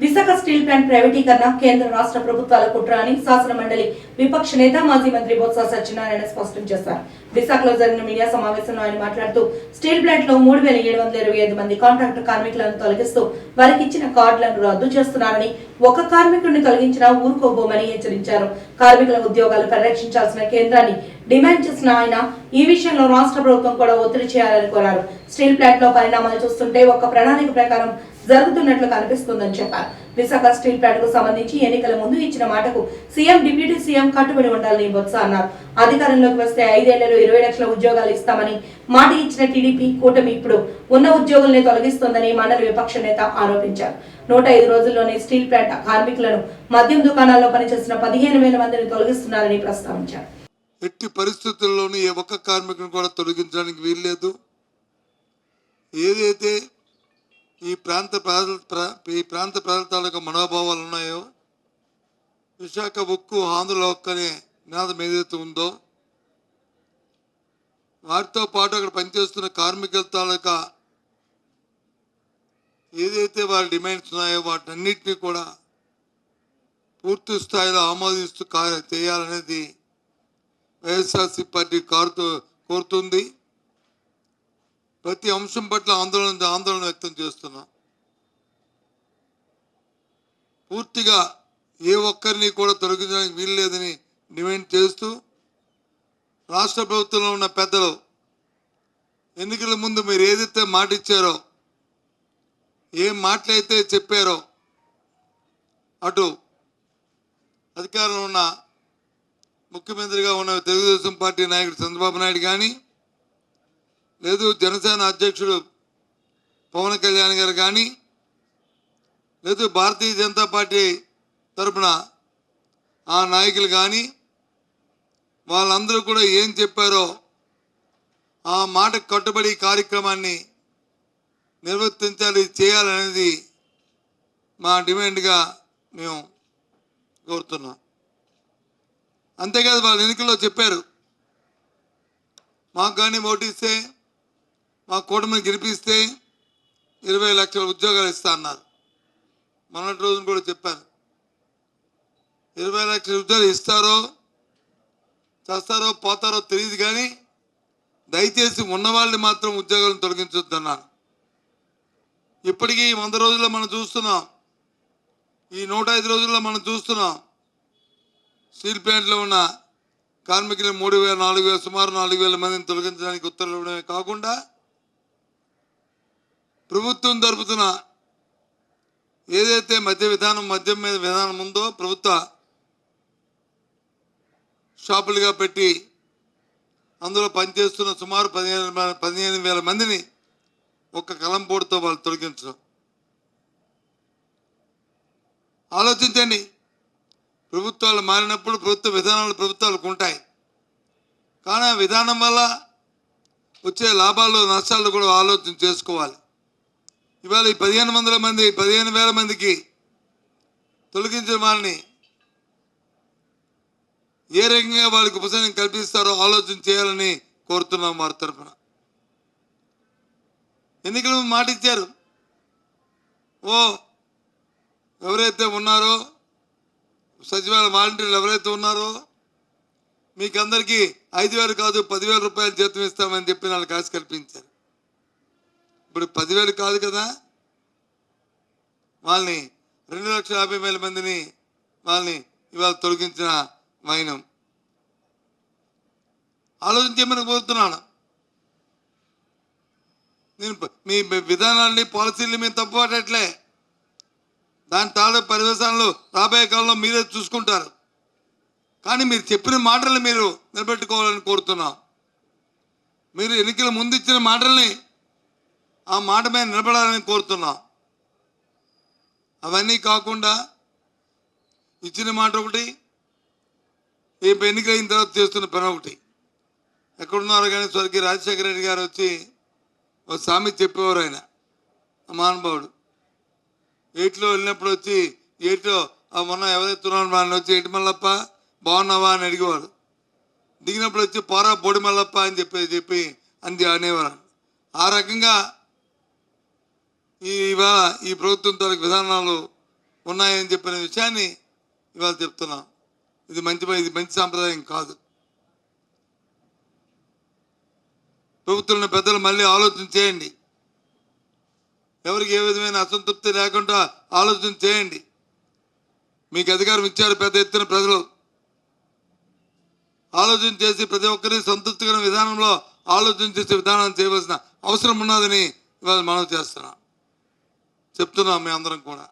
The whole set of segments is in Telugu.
విశాఖ స్టీల్ ప్లాంట్ ప్రైవేటీకరణ కేంద్ర రాష్ట్ర ప్రభుత్వాల కుట్ర అని శాసన మండలి విపక్ష నేత మాజీ మంత్రి బొత్స సత్యనారాయణ స్పష్టం చేశారు. విశాఖలో జరిగిన మీడియా సమావేశంలో ఆయన మాట్లాడుతూ స్టీల్ ప్లాంట్లో మూడు వేల ఏడు వందల ఇరవై ఐదు మంది కాంట్రాక్ట్ కార్మికులను తొలగిస్తూ వారికి ఇచ్చిన కార్డులను రద్దు చేస్తున్నారని ఒక కార్మికుడిని తొలగించినా ఊరుకోబోమని హెచ్చరించారు. కార్మికుల ఉద్యోగాలు పరిరక్షించాల్సిన కేంద్రాన్ని డిమాండ్ చేసిన ఆయన ఈ విషయంలో రాష్ట్ర ప్రభుత్వం కూడా ఒత్తిడి చేయాలని కోరారు. స్టీల్ ప్లాంట్లో పరిణామాలు చూస్తుంటే ఒక ప్రణాళిక ప్రకారం జరుగుతున్నట్లు కనిపిస్తుందని చెప్పారు. విశాఖ స్టీల్ ప్లాంట్కు సంబంధించి ఎన్నికల ముందు ఇచ్చిన మాటకు సీఎం డిప్యూటీ సీఎం కట్టుబడి ఉండాలని బొత్స అన్నారు. అధికారంలోకి వస్తే ఐదేళ్ళలో ఇరవై లక్షల ఉద్యోగాలు ఇస్తామని మాట ఇచ్చిన టీడీపీ కూటమి ఇప్పుడు ఉన్న ఉద్యోగుల్ని తొలగిస్తోందని మండలి విపక్ష నేత ఆరోపించారు. నూట ఐదు రోజుల్లోనే స్టీల్ ప్లాంట్ కార్మికులను మద్యం దుకాణాల్లో పనిచేసిన పదిహేను వేల మందిని తొలగిస్తున్నారని ప్రస్తావించారు. ఎట్టి పరిస్థితుల్లోనూ ఏ ఒక్క కార్మికుని కూడా తొలగించడానికి వీల్లేదు. ఏదైతే ఈ ప్రాంత ప్రజల ఈ ప్రాంత ప్రాంతాలకు మనోభావాలు ఉన్నాయో విశాఖ ఉక్కు ఆంధ్ర ఒక్కనే అనే నినాదం ఏదైతే ఉందో వారితో పాటు అక్కడ పనిచేస్తున్న కార్మికుల తాలూకా ఏదైతే వారి డిమాండ్స్ ఉన్నాయో వాటన్నిటిని కూడా పూర్తి స్థాయిలో ఆమోదిస్తూ కార్య చేయాలనేది వైఎస్ఆర్సీ పార్టీ కారుతూ కోరుతుంది. ప్రతి అంశం పట్ల ఆందోళన ఆందోళన వ్యక్తం చేస్తున్నాం. పూర్తిగా ఏ ఒక్కరిని కూడా తొలగించడానికి వీల్లేదని డిమాండ్ చేస్తూ రాష్ట్ర ప్రభుత్వంలో ఉన్న పెద్దలు ఎన్నికల ముందు మీరు ఏదైతే మాట ఇచ్చారో ఏ మాటలైతే చెప్పారో అటు అధికారంలో ఉన్న ముఖ్యమంత్రిగా ఉన్న తెలుగుదేశం పార్టీ నాయకుడు చంద్రబాబు నాయుడు కానీ లేదు జనసేన అధ్యక్షుడు పవన్ కళ్యాణ్ గారు కానీ లేదు భారతీయ జనతా పార్టీ తరపున ఆ నాయకులు కానీ వాళ్ళందరూ కూడా ఏం చెప్పారో ఆ మాట కట్టుబడి కార్యక్రమాన్ని నిర్వర్తించాలి చేయాలనేది మా డిమాండ్గా మేము కోరుతున్నాం. అంతేకాదు వాళ్ళు ఎన్నికల్లో చెప్పారు మాకు కానీ ఓటిస్తే మా కూటమిని గెలిపిస్తే ఇరవై లక్షల ఉద్యోగాలు ఇస్తా అన్నారు. మొన్నటి రోజున కూడా చెప్పారు. ఇరవై లక్షల ఉద్యోగాలు ఇస్తారో చేస్తారో పోతారో తెలియదు కానీ దయచేసి ఉన్నవాళ్ళని మాత్రం ఉద్యోగాలను తొలగించొద్దన్నాను ఇప్పటికీ వంద రోజుల్లో మనం చూస్తున్నాం. ఈ నూట ఐదు రోజుల్లో మనం చూస్తున్నాం. స్టీల్ ప్లాంట్లో ఉన్న కార్మికులు మూడు వేల నాలుగు వేల సుమారు నాలుగు వేల మందిని తొలగించడానికి ఉత్తర్వులు ఇవ్వడమే కాకుండా ప్రభుత్వం జరుపుతున్న ఏదైతే మద్య విధానం మద్యం మీద విధానం ఉందో ప్రభుత్వ షాపులుగా పెట్టి అందులో పనిచేస్తున్న సుమారు పదిహేను పదిహేను వేల మందిని ఒక్క కలంపోటుతో వాళ్ళు తొలగించడం. ఆలోచించండి. ప్రభుత్వాలు మారినప్పుడు ప్రభుత్వ విధానాలు ప్రభుత్వాలకు ఉంటాయి. కానీ ఆ విధానం వల్ల వచ్చే లాభాలు నష్టాలు కూడా ఆలోచన చేసుకోవాలి. ఇవాళ ఈ పదిహేను వందల మంది పదిహేను వేల మందికి తొలగించిన వాళ్ళని ఏ రకంగా వాళ్ళకి ఉపశమనం కల్పిస్తారో ఆలోచన చేయాలని కోరుతున్నాం వారి తరఫున ఎన్నికలు మాట ఇచ్చారు. ఓ ఎవరైతే ఉన్నారో సచివాలయ వాలంటీర్లు ఎవరైతే ఉన్నారో మీకు అందరికీ ఐదు వేలు కాదు పదివేల రూపాయలు జీతం ఇస్తామని చెప్పి వాళ్ళకి కాశ కల్పించారు. ఇప్పుడు పదివేలు కాదు కదా? వాళ్ళని రెండు లక్షల యాభై వేల మందిని వాళ్ళని ఇవాళ తొలగించిన మైనం ఆలోచించమని కోరుతున్నాను. నేను మీ విధానాన్ని పాలసీలు మేము తప్పుపట్టట్లే. దాని తాలూ పరివేశాలను రాబోయే కాలంలో మీరే చూసుకుంటారు. కానీ మీరు చెప్పిన మాటలు మీరు నిలబెట్టుకోవాలని కోరుతున్నాం. మీరు ఎన్నికల ముందు ఇచ్చిన మాటల్ని ఆ మాట మీద నిలబడాలని కోరుతున్నాం. అవన్నీ కాకుండా ఇచ్చిన మాట ఒకటి రేపు ఎన్నికలైన తర్వాత చేస్తున్న పని ఒకటి. ఎక్కడున్నారో కానీ స్వర్గీయ రాజశేఖర రెడ్డి గారు వచ్చి ఒక సామెత చెప్పేవారు ఆయన. మహానుభావుడు. ఏట్లో వెళ్ళినప్పుడు వచ్చి ఏట్లో ఆ మొన్న ఎవరైతే ఉన్నారు వాళ్ళని వచ్చి ఏటి మల్లప్ప బాగున్నావా? అని అడిగేవాడు. దిగినప్పుడు వచ్చి పోరా బొడి మల్లప్ప అని చెప్పి చెప్పి అని అనేవారు ఆ రకంగా ఈ ఇవాళ ఈ ప్రభుత్వం తాలూకు విధానాలు ఉన్నాయని చెప్పిన విషయాన్ని ఇవాళ చెప్తున్నాం. ఇది మంచి ఇది మంచి సాంప్రదాయం కాదు. ప్రభుత్వంలో పెద్దలు మళ్ళీ ఆలోచన చేయండి. ఎవరికి ఏ విధమైన అసంతృప్తి లేకుండా ఆలోచన చేయండి. మీకు అధికారం ఇచ్చారు పెద్ద ఎత్తున ప్రజలు. ఆలోచన చేసి ప్రతి ఒక్కరిని సంతృప్తికర విధానంలో ఆలోచన చేసే విధానం చేయవలసిన అవసరం ఉన్నదని ఇవాళ మనం చేస్తున్నాం. చెప్తున్నాం మీ అందరం కూడా.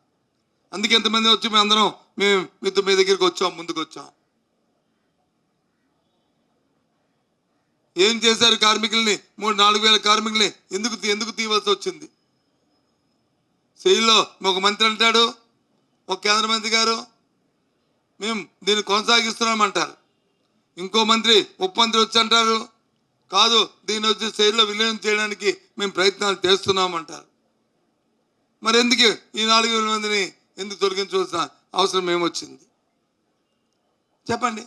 అందుకే ఎంతమంది వచ్చి మీ అందరం మేము మీతో మీ దగ్గరికి వచ్చాం ముందుకు వచ్చాం. ఏం చేశారు కార్మికుల్ని? మూడు నాలుగు వేల కార్మికుల్ని ఎందుకు ఎందుకు తీయవలసి వచ్చింది? శైలిలో ఒక మంత్రి అంటాడు ఒక కేంద్ర మంత్రి గారు మేము దీన్ని కొనసాగిస్తున్నామంటారు. ఇంకో మంత్రి ఉప మంత్రి వచ్చి అంటారు కాదు దీన్ని వచ్చి శైలిలో విలీనం చేయడానికి మేము ప్రయత్నాలు చేస్తున్నామంటారు. మరి ఎందుకు ఈ నాలుగు వేల మందిని ఎందుకు తొలగించవలసిన అవసరం ఏమొచ్చింది? చెప్పండి.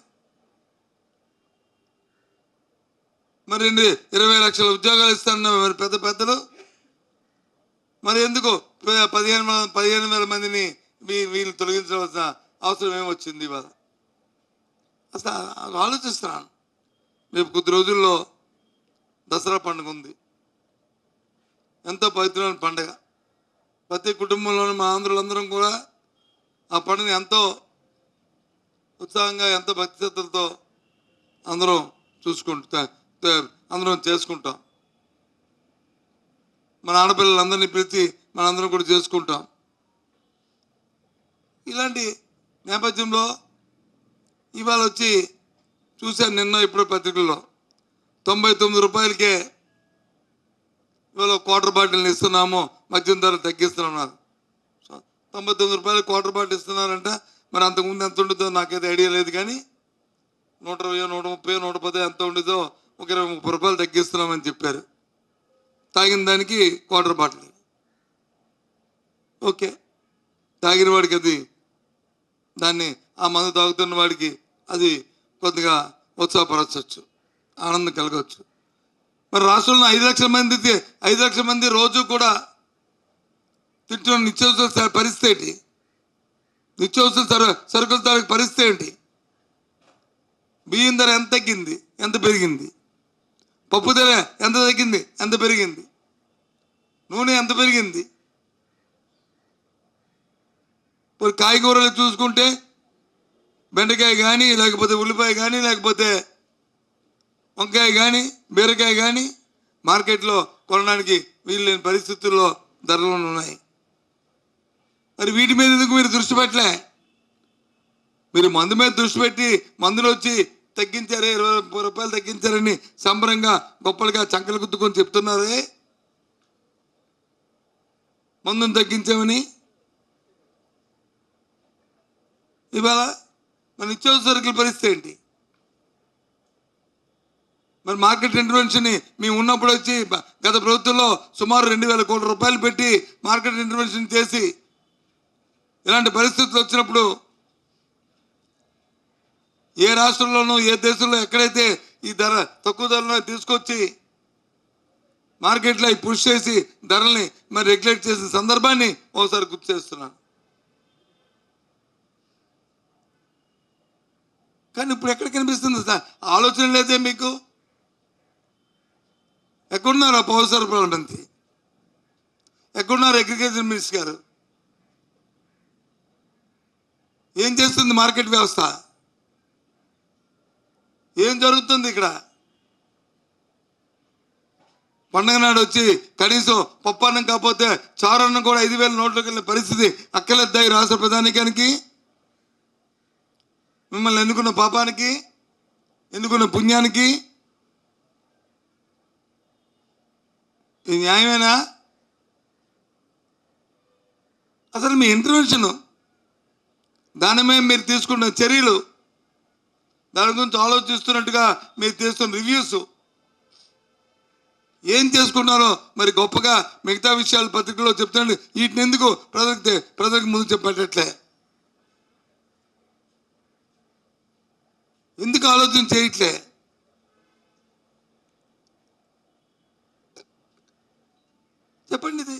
మరి ఇరవై లక్షల ఉద్యోగాలు ఇస్తాను మరి పెద్ద పెద్దలు. మరి ఎందుకు పదిహేను పదిహేను వేల మందిని వీళ్ళు తొలగించవలసిన అవసరం ఏమొచ్చింది ఇవాళ? అసలు ఆలోచిస్తున్నాను రేపు కొద్ది రోజుల్లో దసరా పండుగ ఉంది. ఎంతో పవిత్రమైన పండుగ. ప్రతి కుటుంబంలోని మా ఆంధ్రులందరం కూడా ఆ పండుగని ఎంతో ఉత్సాహంగా ఎంతో భక్తి శ్రద్ధలతో అందరం చూసుకుంటా అందరం చేసుకుంటాం. మన ఆడపిల్లలందరినీ పిలిచి మనందరం కూడా చేసుకుంటాం. ఇలాంటి నేపథ్యంలో ఇవాళ వచ్చి చూశాను నిన్న ఇప్పుడు పత్రికల్లో. తొంభై తొమ్మిది రూపాయలకే ఇవాళ క్వార్టర్ బాటిల్ని ఇస్తున్నాము మద్యం ధర తగ్గిస్తున్నారు తొంభై తొమ్మిది రూపాయలు క్వార్టర్ బాటిల్ ఇస్తున్నారంట. మరి అంతకుముందు ఎంత ఉంటుందో నాకైతే ఐడియా లేదు కానీ నూట ఇరవై నూట ముప్పై నూట పది ఎంత ఉండేదో ఒక ఇరవై ముప్పై రూపాయలు తగ్గిస్తున్నామని చెప్పారు. తాగిన దానికి క్వార్టర్ బాటిల్. ఓకే. తాగిన వాడికి అది దాన్ని ఆ మందు తాగుతున్న వాడికి అది కొద్దిగా ఉత్సాహపరచవచ్చు ఆనందం కలగవచ్చు. మరి రాష్ట్రంలో ఐదు లక్షల మంది ఐదు లక్షల మంది రోజు కూడా తింటున్న నిత్యావసర పరిస్థితి ఏంటి? నిత్యావసర సర సరుకుల ధర పరిస్థితి ఏంటి? బియ్యం ధర ఎంత తగ్గింది? ఎంత పెరిగింది? పప్పు ధర ఎంత తగ్గింది? ఎంత పెరిగింది? నూనె ఎంత పెరిగింది? ఇప్పుడు కాయగూరలు చూసుకుంటే బెండకాయ కానీ లేకపోతే ఉల్లిపాయ కానీ లేకపోతే వంకాయ కానీ బీరకాయ కానీ మార్కెట్లో కొనడానికి వీల్లేని పరిస్థితుల్లో ధరలు ఉన్నాయి. మరి వీటి మీద ఎందుకు మీరు దృష్టి పెట్టలే? మీరు మందు మీద దృష్టి పెట్టి మందులు వచ్చి తగ్గించారే ఇరవై ముప్పై రూపాయలు తగ్గించారని సంబరంగా గొప్పలుగా చంకలు గుద్దుకొని చెప్తున్నారే? మందును తగ్గించామని ఇవాళ మన నిత్యావసర సరుకుల పరిస్థితి ఏంటి? మరి మార్కెట్ ఇంటర్వెన్షన్ని మేము ఉన్నప్పుడు వచ్చి గత ప్రభుత్వంలో సుమారు రెండు వేల కోట్ల రూపాయలు పెట్టి మార్కెట్ ఇంటర్వెన్షన్ చేసి ఇలాంటి పరిస్థితులు వచ్చినప్పుడు ఏ రాష్ట్రంలోనూ ఏ దేశంలో ఎక్కడైతే ఈ ధర తక్కువ ధరలో తీసుకొచ్చి మార్కెట్లో అవి పుష్ చేసి ధరల్ని మరి రెగ్యులేట్ చేసిన సందర్భాన్ని ఒకసారి గుర్తు చేస్తున్నాను. కానీ ఇప్పుడు ఎక్కడ కనిపిస్తుంది? సార్ ఆలోచన లేదే మీకు? ఎక్కడున్నారు ఆ పౌర సరఫరాల మంత్రి? ఎక్కడున్నారు అగ్రికల్చర్ మినిస్టర్ గారు? ఏం చేస్తుంది మార్కెట్ వ్యవస్థ? ఏం జరుగుతుంది ఇక్కడ? పండగ నాడు వచ్చి కనీసం పప్పు అన్నం కాకపోతే చారన్నం కూడా ఐదు వేల నోట్లోకి వెళ్ళిన పరిస్థితి అక్కలేద్దాయి రాష్ట్ర ప్రధానికానికి. మిమ్మల్ని ఎందుకున్న పాపానికి? ఎందుకున్న పుణ్యానికి? ఇది న్యాయమేనా? అసలు మీ ఇంటర్వెన్షన్ దాని మీద మీరు తీసుకున్న చర్యలు దాని గురించి ఆలోచిస్తున్నట్టుగా మీరు చేస్తున్న రివ్యూస్ ఏం చేసుకున్నారో మరి గొప్పగా మిగతా విషయాలు పత్రికల్లో చెప్తున్నాడు వీటిని ఎందుకు ప్రజలకు ప్రజలకు ముందు చెప్పేటట్లే? ఎందుకు ఆలోచన చేయట్లే? చెప్పండి ఇది.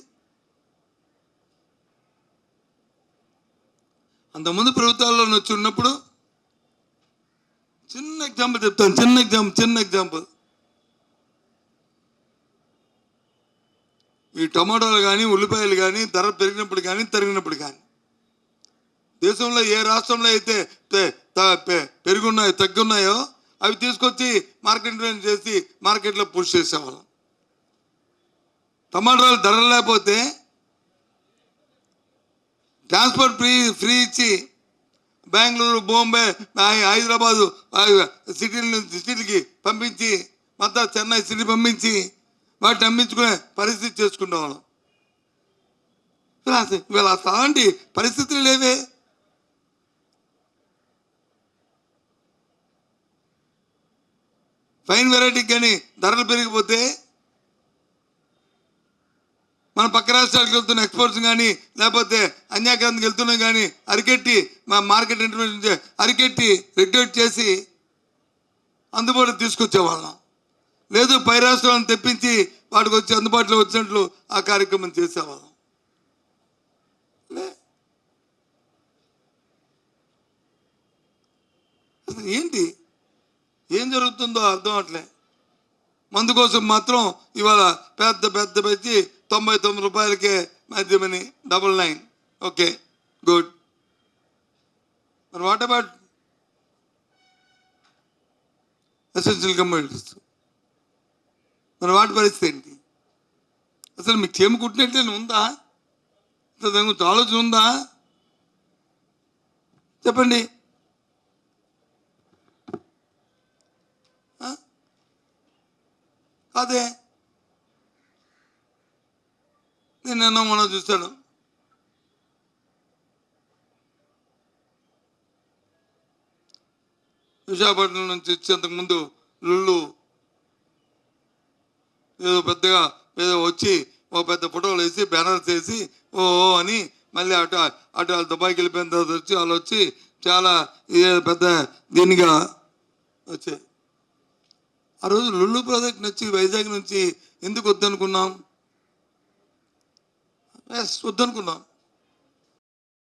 అంతకుముందు ప్రభుత్వాల్లో వచ్చి ఉన్నప్పుడు చిన్న ఎగ్జాంపుల్ చెప్తాను. చిన్న ఎగ్జాంపుల్ చిన్న ఎగ్జాంపుల్. ఈ టమాటోలు కానీ ఉల్లిపాయలు కానీ ధర పెరిగినప్పుడు కానీ తరిగినప్పుడు కానీ. దేశంలో ఏ రాష్ట్రంలో అయితే పెరుగున్నాయో తగ్గున్నాయో అవి తీసుకొచ్చి మార్కెట్ చేసి మార్కెట్లో పుష్ చేసేవాళ్ళం. టమాటాలు ధరలు లేకపోతే ట్రాన్స్పోర్ట్ ఫ్రీ ఫ్రీ ఇచ్చి బెంగళూరు బాంబే హైదరాబాదు సిటీల నుంచి సిటీలకి పంపించి మొత్తం చెన్నై సిటీ పంపించి వాటిని అమ్మించుకునే పరిస్థితి చేసుకునే వాళ్ళం వీళ్ళ అసలు అలాంటి పరిస్థితులు లేవే. ఫైన్ వెరైటీకి కానీ ధరలు పెరిగిపోతే మన పక్క రాష్ట్రాలకు వెళ్తున్న ఎక్స్పోర్ట్స్ కానీ లేకపోతే అన్యాక్రాంతికి వెళ్తున్నాం కానీ అరికెట్టి మా మార్కెట్ ఇంటర్వెన్షన్ అరికెట్టి రెగ్యులేట్ చేసి అందుబాటులో తీసుకొచ్చేవాళ్ళం. లేదు పై రాష్ట్రాలను తెప్పించి వాటికి వచ్చి అందుబాటులో వచ్చినట్లు ఆ కార్యక్రమం చేసేవాళ్ళం. ఏంటి? ఏం జరుగుతుందో అర్థం అవట్లే. మందు కోసం మాత్రం ఇవాళ పెద్ద పెద్ద పెట్టి తొంభై తొమ్మిది రూపాయలకే మద్యమని డబల్ నైన్. Okay good. మరి వాట్ అబౌట్ ఎసెన్షియల్ కమ్యూనిటీస్ మరి వాటి పరిస్థితి ఏంటి? అసలు మీకు చేము ఉందా? అసలు దాని గురించి ఆలోచన ఉందా? చెప్పండి. అదే. నేను నిన్న మొన్న చూశాను విశాఖపట్నం నుంచి వచ్చి లుళ్ళు ఏదో పెద్దగా ఏదో వచ్చి ఓ పెద్ద ఫోటోలు వేసి బ్యానర్స్ వేసి ఓ ఓ అని మళ్ళీ అటు అటు వాళ్ళు దుబాయ్కి వెళ్ళిపోయిన తర్వాత వచ్చి వాళ్ళు వచ్చి చాలా పెద్ద దీనిగా వచ్చాయి. ఆ రోజు లుల్లు ప్రాజెక్ట్ నుంచి వైజాగ్ నుంచి ఎందుకు వద్దనుకున్నాం? వద్దనుకున్నాం.